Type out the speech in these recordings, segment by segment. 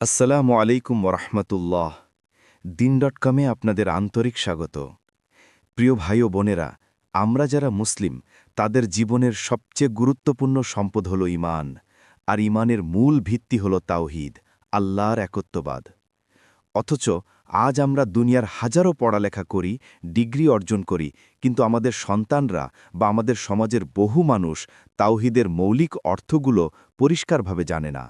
আসসালামু আলাইকুম ওরহমতুল্লাহ। দিন ডট কমে আপনাদের আন্তরিক স্বাগত। প্রিয় ভাই ও বোনেরা, আমরা যারা মুসলিম, তাদের জীবনের সবচেয়ে গুরুত্বপূর্ণ সম্পদ হল ইমান আর ইমানের মূল ভিত্তি হল তাওহিদ, আল্লাহর একত্ববাদ। অথচ আজ আমরা দুনিয়ার হাজারো পড়ালেখা করি, ডিগ্রি অর্জন করি, কিন্তু আমাদের সন্তানরা বা আমাদের সমাজের বহু মানুষ তাওহিদের মৌলিক অর্থগুলো পরিষ্কারভাবে জানে না।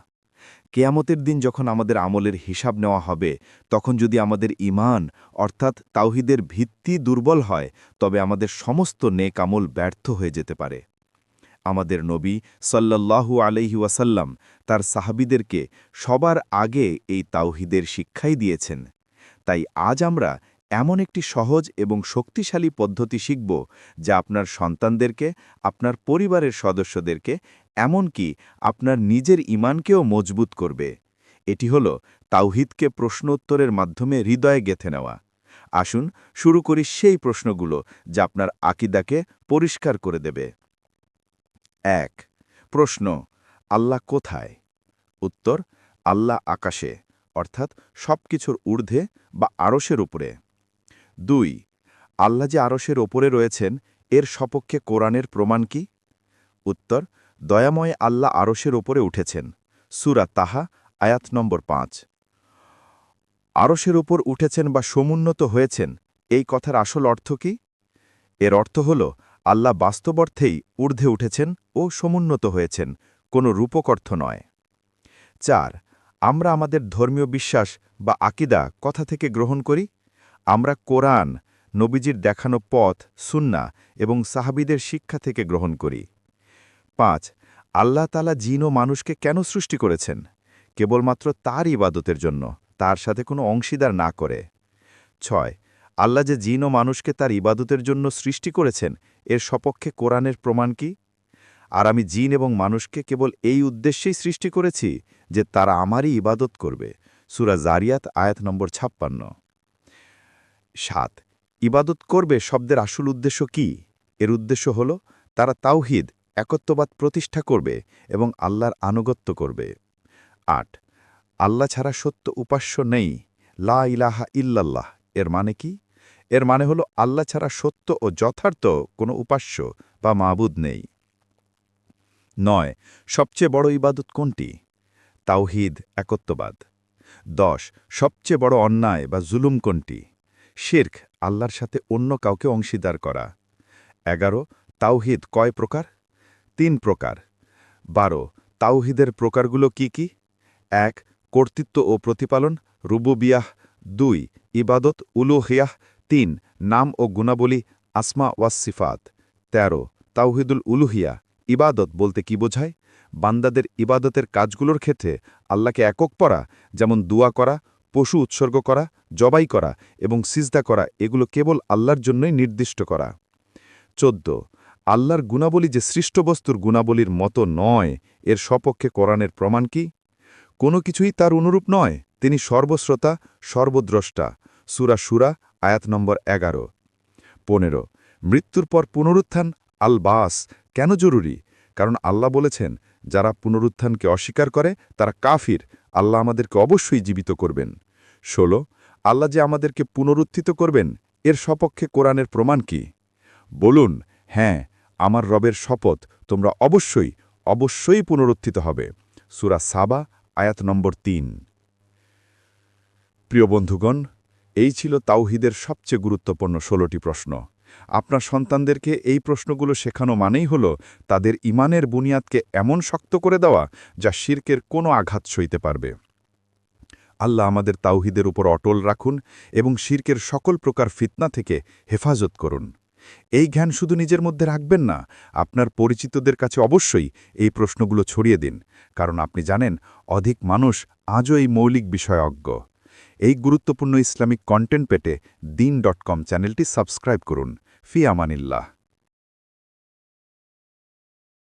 কেয়ামতের দিন যখন আমাদের আমলের হিসাব নেওয়া হবে, তখন যদি আমাদের ইমান অর্থাৎ তাওহিদের ভিত্তি দুর্বল হয়, তবে আমাদের সমস্ত নেক আমল ব্যর্থ হয়ে যেতে পারে। আমাদের নবী সাল্লাল্লাহু আলহি ওয়াসাল্লাম তার সাহাবিদেরকে সবার আগে এই তাওহিদের শিক্ষাই দিয়েছেন। তাই আজ আমরা এমন একটি সহজ এবং শক্তিশালী পদ্ধতি শিখব, যা আপনার সন্তানদেরকে, আপনার পরিবারের সদস্যদেরকে এমনকি আপনার নিজের ইমানকেও মজবুত করবে। এটি হল তাওহিদকে প্রশ্ন উত্তরের মাধ্যমে হৃদয়ে গেথে নেওয়া। আসুন শুরু করি সেই প্রশ্নগুলো যা আপনার আকিদাকে পরিষ্কার করে দেবে। এক, প্রশ্ন, আল্লাহ কোথায়? উত্তর, আল্লাহ আকাশে, অর্থাৎ সব কিছুর ঊর্ধ্বে বা আরসের উপরে। দুই, আল্লাহ যে আরসের ওপরে রয়েছেন, এর সপক্ষে কোরআনের প্রমাণ কি? উত্তর দয়াময় আল্লাহ আরসের ওপরে উঠেছেন। সুরা তাহা, আয়াত নম্বর পাঁচ। আরসের ওপর উঠেছেন বা সমুন্নত হয়েছেন, এই কথার আসল অর্থ কি? এর অর্থ হল, আল্লাহ বাস্তবর্থেই ঊর্ধ্বে উঠেছেন ও সমুন্নত হয়েছেন, কোনো রূপক অর্থ নয়। চার, আমরা আমাদের ধর্মীয় বিশ্বাস বা আকিদা কথা থেকে গ্রহণ করি? আমরা কোরআন, নবীজির দেখানো পথ সুন্না এবং সাহাবিদের শিক্ষা থেকে গ্রহণ করি। পাঁচ, আল্লাহ তালা জিন ও মানুষকে কেন সৃষ্টি করেছেন? কেবলমাত্র তার ইবাদতের জন্য, তার সাথে কোনো অংশীদার না করে। ছয়, আল্লাহ যে জিন ও মানুষকে তার ইবাদতের জন্য সৃষ্টি করেছেন, এর সপক্ষে কোরআনের প্রমাণ কি? আর আমি জিন এবং মানুষকে কেবল এই উদ্দেশ্যেই সৃষ্টি করেছি যে তারা আমারই ইবাদত করবে। সুরা জারিয়াত, আয়াত নম্বর ছাপ্পান্ন। সাত, ইবাদত করবে শব্দের আসল উদ্দেশ্য কি? এর উদ্দেশ্য হল, তারা তাওহিদ একত্ববাদ প্রতিষ্ঠা করবে এবং আল্লাহর আনুগত্য করবে। আট, আল্লাহ ছাড়া সত্য উপাস্য নেই। লা ইলাহা ইল্লাল্লাহ। এর মানে কি? এর মানে হল আল্লাহ ছাড়া সত্য ও যথার্থ কোনো উপাস্য বা মাবুদ নেই। নয়, সবচেয়ে বড় ইবাদত কোনটি? তাওহিদ, একত্ববাদ। দশ, সবচেয়ে বড় অন্যায় বা জুলুম কোনটি? শির্ক, আল্লাহর সাথে অন্য কাউকে অংশীদার করা। এগারো, তাওহিদ কয় প্রকার? তিন প্রকার। বারো, তাওহিদের প্রকারগুলো কি কি? এক, কর্তৃত্ব ও প্রতিপালন রুবু রুবুবিয়াহ। দুই, ইবাদত, উলুহিয়াহ। তিন, নাম ও গুণাবলী, আসমা ওয়াসিফাত তেরো, তাওহিদুল উলুহিয়া। ইবাদত বলতে কি বোঝায়? বান্দাদের ইবাদতের কাজগুলোর ক্ষেত্রে আল্লাহকে একক পড়া যেমন দুয়া করা, পশু উৎসর্গ করা, জবাই করা এবং সিজদা করা, এগুলো কেবল আল্লাহর জন্যই নির্দিষ্ট করা। চোদ্দ আল্লাহর গুণাবলী যে সৃষ্ট বস্তুর গুণাবলীর মতো নয়, এর সপক্ষে কোরআনের প্রমাণ কি? কোনো কিছুই তার অনুরূপ নয়। তিনি সর্বশ্রোতা, সর্বদ্রষ্টা। সুরা সুরা আয়াত নম্বর এগারো। পনেরো, মৃত্যুর পর পুনরুত্থান আল বাস কেন জরুরি? কারণ আল্লাহ বলেছেন, যারা পুনরুত্থানকে অস্বীকার করে, তারা কাফির। আল্লাহ আমাদেরকে অবশ্যই জীবিত করবেন। ষোলো, আল্লাহ যে আমাদেরকে পুনরুত্থিত করবেন, এর সপক্ষে কোরআনের প্রমাণ কি? বলুন হ্যাঁ আমার রবের শপথ তোমরা অবশ্যই অবশ্যই পুনরুত্থিত হবে। সুরা সাবা, আয়াত নম্বর তিন। প্রিয় বন্ধুগণ, এই ছিল তাওহিদের সবচেয়ে গুরুত্বপূর্ণ ষোলোটি প্রশ্ন। আপনার সন্তানদেরকে এই প্রশ্নগুলো শেখানো মানেই হল তাদের ইমানের বুনিয়াদকে এমন শক্ত করে দেওয়া যা শির্কের কোনো আঘাত সইতে পারবে। আল্লাহ আমাদের তাওহিদের উপর অটল রাখুন এবং শির্কের সকল প্রকার ফিতনা থেকে হেফাজত করুন। এই জ্ঞান শুধু নিজের মধ্যে রাখবেন না, আপনার পরিচিতদের কাছে অবশ্যই এই প্রশ্নগুলো ছড়িয়ে দিন, কারণ আপনি জানেন অধিক মানুষ আজও এই মৌলিক বিষয় অজ্ঞ। এই গুরুত্বপূর্ণ ইসলামিক কন্টেন্ট পেটে দিন ডট কম চ্যানেলটি সাবস্ক্রাইব করুন। ফি আমানিল্লাহ।